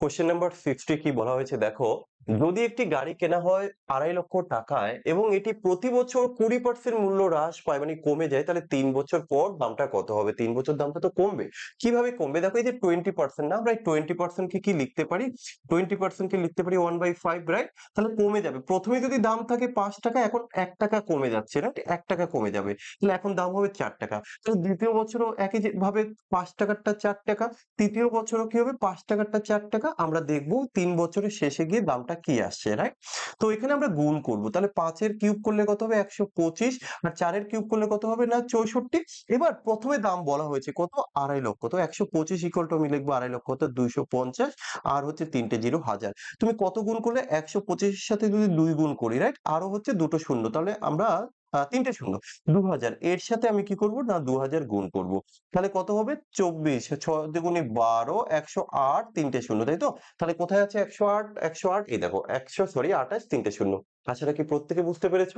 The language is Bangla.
কোশ্চেন নাম্বার সিক্সটি কি বলা হয়েছে? দেখো যদি একটি গাড়ি কেনা হয় আড়াই লক্ষ টাকায় এবং এটি প্রতি বছর কুড়ি পার্সেন্ট মূল্য হ্রাস পায় মানে কমে যায়, তাহলে তিন বছর পর দামটা কত হবে? তিন বছর দামটা তো কমবে। কীভাবে কমবে? দেখো এই যে টোয়েন্টি পার্সেন্ট না, আমরা টোয়েন্টি পার্সেন্টকে কি লিখতে পারি? টোয়েন্টি পার্সেন্টকে লিখতে পারি ওয়ান বাই ফাইভ রাইট তাহলে কমে যাবে। প্রথমে যদি দাম থাকে পাঁচ টাকা, এখন এক টাকা কমে যাচ্ছে রাইট এক টাকা কমে যাবে। তাহলে এখন দাম হবে চার টাকা। তাহলে দ্বিতীয় বছরও একই ভাবে পাঁচ টাকারটা চার টাকা, তৃতীয় বছরও কি হবে? পাঁচ টাকারটা চার টাকা। আমরা দেখব তিন বছরের শেষে গিয়ে দামটা কি আসছে রাইট তো এখানে আমরা গুণ করব। তাহলে পাঁচের কিউব করলে কত হবে? একশো পঁচিশ। আর চারের কিউব করলে কত হবে? না, চৌষট্টি। এবার প্রথমে দাম বলা হয়েছে কত? আড়াই লক্ষ। তো একশো পঁচিশ ইকুয়াল টু আমি লিখব আড়াই লক্ষ তো দুইশো পঞ্চাশ। আর হচ্ছে তিনটে জিরো হাজার। তুমি কত গুণ করলে? একশো পঁচিশের সাথে যদি দুই গুণ করি রাইট আরও হচ্ছে দুটো শূন্য। তাহলে আমরা তিনটে শূন্য। দু হাজার এর সাথে আমি কি করব? না দু হাজার গুণ করব। তাহলে কত হবে? চব্বিশ ছয় দুগুণে বারো, একশো আট, তিনটে শূন্য, তাই তো? তাহলে কোথায় আছে একশো আট? একশো আট, এই দেখো, একশো, সরি, আঠাশ, তিনটে শূন্য। তাছাড়া কি প্রত্যেকে বুঝতে পেরেছ?